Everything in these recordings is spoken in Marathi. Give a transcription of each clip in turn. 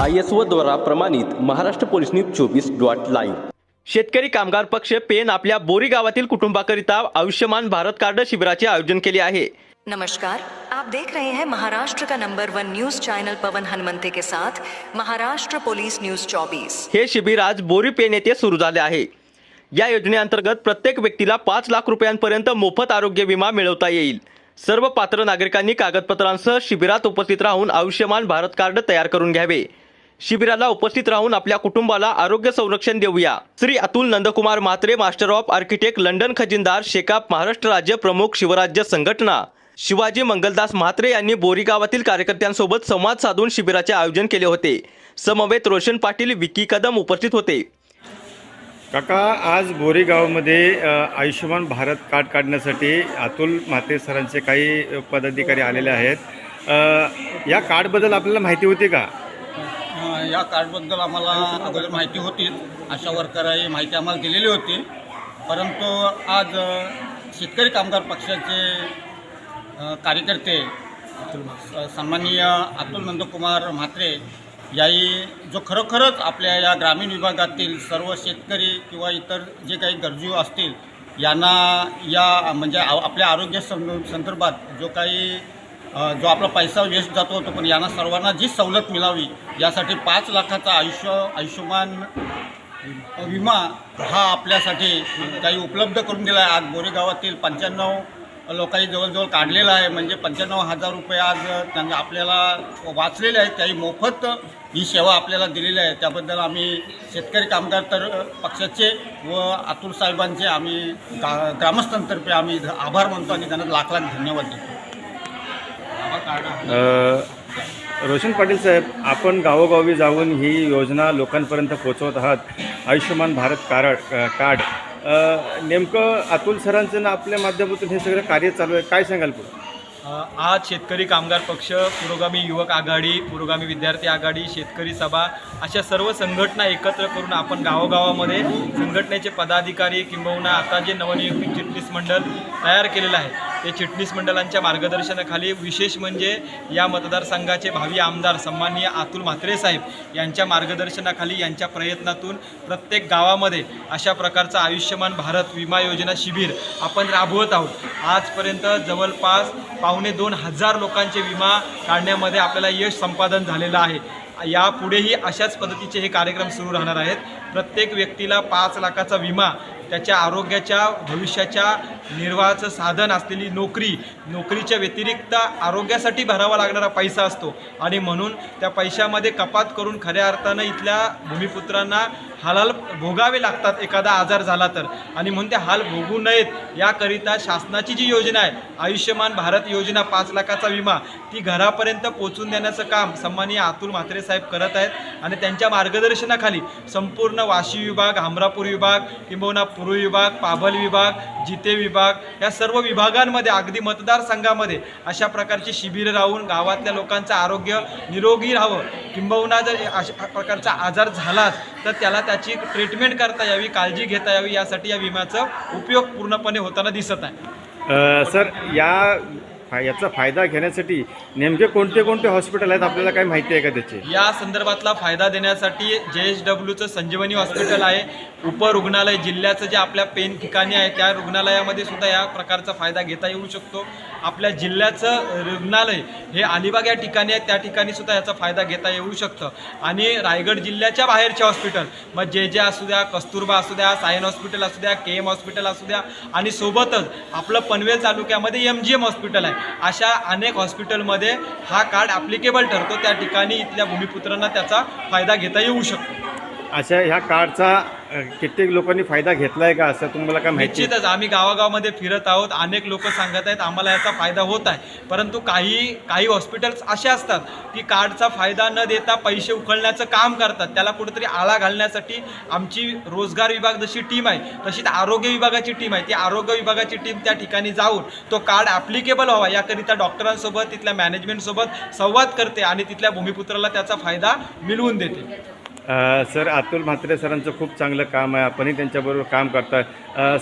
आय एस ओ द्वारा प्रमाणित महाराष्ट्र पोलीस न्यूज चोवीस डॉट लाईव्ह. शेतकरी कामगार पक्ष पेन आपल्या बोरी गावातील कुटुंबाकरिता आयुष्यमान भारत कार्ड शिबिराचे आयोजन केले आहे. नमस्कार. आप देख रहे हैं महाराष्ट्र का number one news channel Pavan Hanumante के साथ महाराष्ट्र पुलिस न्यूज 24 हे शिबिर आज बोरी पेन येथे सुरू झाले आहे. या योजनेअंतर्गत प्रत्येक व्यक्तीला पाच लाख रुपयांपर्यंत मोफत आरोग्य विमा मिळवता येईल. सर्व पात्र नागरिकांनी कागदपत्रांसह शिबिरात उपस्थित राहून आयुष्यमान भारत कार्ड तयार करून घ्यावे. शिबिराला उपस्थित राहून आपल्या कुटुंबाला आरोग्य संरक्षण देऊया. Shri Atul Nandkumar Mhatre master of architect London खजिनदार Shekap Maharashtra राज्य प्रमुख शिवराज्य संघटना. शिवाजी मंगलदास म्हात्रे यांनी बोरी गावातील कार्यकर्त्यांसोबत संवाद साधून शिबिराचे आयोजन केले होते. समवेत रोशन पाटील विकी कदम उपस्थित होते. काका आज बोरीगावमध्ये आयुष्यमान भारत कार्ड काढण्यासाठी अतुल म्हाते सरांचे काही पदाधिकारी आलेले आहेत. या कार्डबद्दल आपल्याला माहिती होती का? या कार्डबद्दल आम्हाला अगोदर माहिती होती. आशा वर्करही माहिती आम्हाला दिलेली होती. परंतु आज शेतकरी कामगार पक्षाचे कार्यकर्ते स- सन्माननीय अतुल नंदकुमार म्हात्रे याही जो खरोखरच आपल्या या ग्रामीण विभागातील सर्व शेतकरी किंवा इतर जे काही गरजू असतील यांना या म्हणजे आपल्या आरोग्य सं संदर्भात जो काही जो आपला पैसा वेस्ट जातो होतो पण यांना सर्वांना जी सवलत मिळावी यासाठी पाच लाखाचा आयुष्य आयुष्यमान विमा हा आपल्यासाठी काही उपलब्ध करून दिला आहे. आज गोरेगावातील पंच्याण्णव लोकांनी जवळजवळ काढलेला आहे. म्हणजे पंच्याण्णव हजार रुपये आज त्यांना आपल्याला वाचलेले आहेत. काही मोफत ही सेवा आपल्याला दिलेली आहे. त्याबद्दल आम्ही शेतकरी कामगार तर पक्षाचे व अतुल साहेबांचे आम्ही गा ग्रामस्थांतर्फे आम्ही आभार मानतो आणि त्यांना लाख लाख धन्यवाद देतो. रोशन पाटील साहेब आपण गावोगावी जाऊन ही योजना लोकांपर्यंत पोचवत आहात. आयुष्यमान भारत कार्ड. कार्ड नेमकं अतुल सरांचं ना आपल्या माध्यमातून हे सगळं कार्य चालू आहे. काय सांगाल पुढे? आज शेतकरी कामगार पक्ष पुरोगामी युवक आघाडी पुरोगामी विद्यार्थी आघाडी शेतकरी सभा अशा सर्व संघटना एकत्र करून आपण गावोगावामध्ये संघटनेचे पदाधिकारी किंबहुना आता जे नवनियुक्त चिटणीस मंडळ तयार केलेलं आहे ते चिटणीस मंडळांच्या मार्गदर्शनाखाली विशेष म्हणजे या मतदारसंघाचे भावी आमदार सन्माननीय अतुल म्हात्रे साहेब यांच्या मार्गदर्शनाखाली यांच्या प्रयत्नातून प्रत्येक गावामध्ये अशा प्रकारचा आयुष्यमान भारत विमा योजना शिबिर आपण राबवत आहोत. आजपर्यंत जवळपास पावणे दोन हजार लोकांचे विमा काढण्यामध्ये आपल्याला यश संपादन झालेलं आहे. यापुढेही अशाच पद्धतीचे हे कार्यक्रम सुरू राहणार आहेत. प्रत्येक व्यक्तीला पाच लाखाचा विमा त्याच्या आरोग्याच्या भविष्याच्या निर्वाहाचं साधन असलेली नोकरी नोकरीच्या व्यतिरिक्त आरोग्यासाठी भरावा लागणारा पैसा असतो. आणि म्हणून त्या पैशामध्ये कपात करून खऱ्या अर्थानं इथल्या भूमिपुत्रांना हालाल भोगावे लागतात एखादा आजार झाला तर. आणि म्हणून ते हाल भोगू नयेत याकरिता शासनाची जी योजना आहे आयुष्यमान भारत योजना पाच लाखाचा विमा ती घरापर्यंत पोचून देण्याचं काम सन्माननीय अतुल म्हात्रे साहेब करत आहेत. आणि त्यांच्या मार्गदर्शनाखाली संपूर्ण वाशी विभाग हमरापूर विभाग किंबहुना पूर्व विभाग पाभल विभाग जिते विभाग या सर्व विभागांमध्ये अगदी मतदारसंघामध्ये अशा प्रकारची शिबिरं राहून गावातल्या लोकांचं आरोग्य निरोगी राहावं. किंबहुना जर अशा प्रकारचा आजार झालाच तर त्याला त्याची ट्रीटमेंट करता यावी काळजी घेता यावी यासाठी या विम्याचा उपयोग पूर्णपणे होताना दिसत आहे. सर या फा- याचा फायदा घेण्यासाठी नेमके कोणते कोणते हॉस्पिटल आहेत आपल्याला काय माहिती आहे का त्याची? या संदर्भातला फायदा देण्यासाठी जे एच डब्ल्यूचं संजीवनी हॉस्पिटल आहे. उपरुग्णालय जिल्ह्याचं जे आपल्या पेन ठिकाणी आहे त्या रुग्णालयामध्ये सुद्धा या प्रकारचा फायदा घेता येऊ शकतो. आपल्या जिल्ह्याचं रुग्णालय हे अलिबाग या ठिकाणी आहे त्या ठिकाणी सुद्धा याचा फायदा घेता येऊ शकतं. आणि रायगड जिल्ह्याच्या बाहेरचे हॉस्पिटल मग जे जे असू द्या कस्तुरबा असू द्या सायन हॉस्पिटल असू द्या के एम हॉस्पिटल असू द्या आणि सोबतच आपलं पनवेल तालुक्यामध्ये एम जी एम हॉस्पिटल आहे. अशा अनेक हॉस्पिटलमध्ये हा कार्ड ॲप्लिकेबल ठरतो. त्या ठिकाणी इथल्या भूमिपुत्रांना त्याचा फायदा घेता येऊ शकतो. अशा ह्या कार्डचा कित्येक लोकांनी फायदा घेतला आहे का असं तुम्हाला काय माहिती? निश्चितच आम्ही गावागावामध्ये फिरत आहोत अनेक लोक सांगत आहेत आम्हाला याचा फायदा होत आहे. परंतु काही काही हॉस्पिटल्स असे असतात की कार्डचा फायदा न देता पैसे उखळण्याचं काम करतात. त्याला कुठेतरी आळा घालण्यासाठी आमची रोजगार विभाग जशी टीम आहे तशीच आरोग्य विभागाची टीम आहे. ती आरोग्य विभागाची टीम त्या ठिकाणी जाऊन तो कार्ड ॲप्लिकेबल व्हावा. याकरिता डॉक्टरांसोबत तिथल्या मॅनेजमेंटसोबत संवाद करते आणि तिथल्या भूमिपुत्राला त्याचा फायदा मिळवून देते. सर अतुल म्हात्रे सरांचं खूप चांगलं काम आहे. आपणही त्यांच्याबरोबर काम करताय.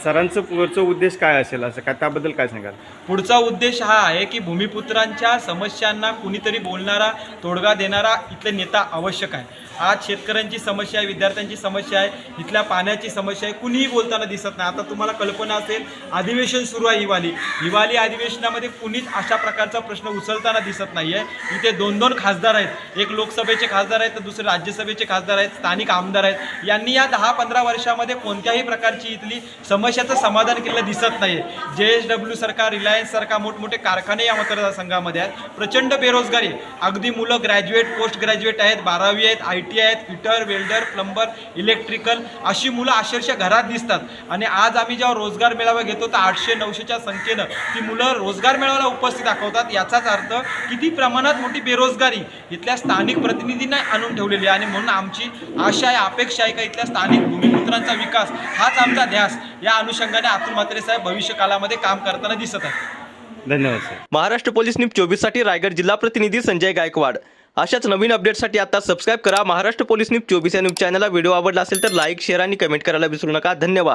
सरांचं पुढचं उद्देश काय असेल असं? काय त्याबद्दल काय सांगाल? पुढचा उद्देश हा आहे की भूमिपुत्रांच्या समस्यांना कुणीतरी बोलणारा तोडगा देणारा इथले नेता आवश्यक आहे. आज शेतकऱ्यांची समस्या आहे विद्यार्थ्यांची समस्या आहे इथल्या पाण्याची समस्या आहे कुणीही बोलताना दिसत नाही. आता तुम्हाला कल्पना असेल अधिवेशन सुरू आहे हिवाली हिवाली अधिवेशनामध्ये कुणीच अशा प्रकारचा प्रश्न उचलताना दिसत नाही आहे इथे दोन दोन खासदार आहेत. एक लोकसभेचे खासदार आहेत तर दुसरे राज्यसभेचे खासदार आहेत स्थानिक आमदार आहेत. यांनी या दहा पंधरा वर्षामध्ये कोणत्याही प्रकारची इथली समस्याचं समाधान केलेलं दिसत नाही आहे जे एस डब्ल्यू सरकार रिलायन्स सारखा मोठमोठे कारखाने या मतदारसंघामध्ये आहेत. प्रचंड बेरोजगारी अगदी मुलं ग्रॅज्युएट पोस्ट ग्रॅज्युएट आहेत बारावी आहेत आय टी आहेत फिटर वेल्डर प्लंबर इलेक्ट्रिकल अशी मुलं अक्षरशः घरात दिसतात. आणि आज आम्ही जेव्हा रोजगार मेळावा घेतो तर आठशे नऊशेच्या संख्येनं ती मुलं रोजगार मेळाव्याला उपस्थित दाखवतात. याचाच अर्थ किती प्रमाणात मोठी बेरोजगारी. इथल्या स्थानिक प्रतिनिधींना आणून ठेवलेली आहे आणि म्हणून आमची आशा आहे अपेक्षा आहे का इथल्या स्थानिक भूमिपुत्रांचा विकास? हाच आमचा ध्यास. या अनुषंगाने अतुल म्हात्रे साहेब भविष्य काळामध्ये काम करताना दिसत आहे धन्यवाद सर. महाराष्ट्र पोलीस न्यूज चोवीससाठी रायगड जिल्हा प्रतिनिधी संजय गायकवाड. अशाच नवीन अपडेटसाठी आता सबस्क्राईब करा. महाराष्ट्र पोलीस न्यूज चोवीस या न्यूज चॅनलला व्हिडिओ आवडला असेल तर लाईक शेअर आणि कमेंट करायला विसरू नका. धन्यवाद.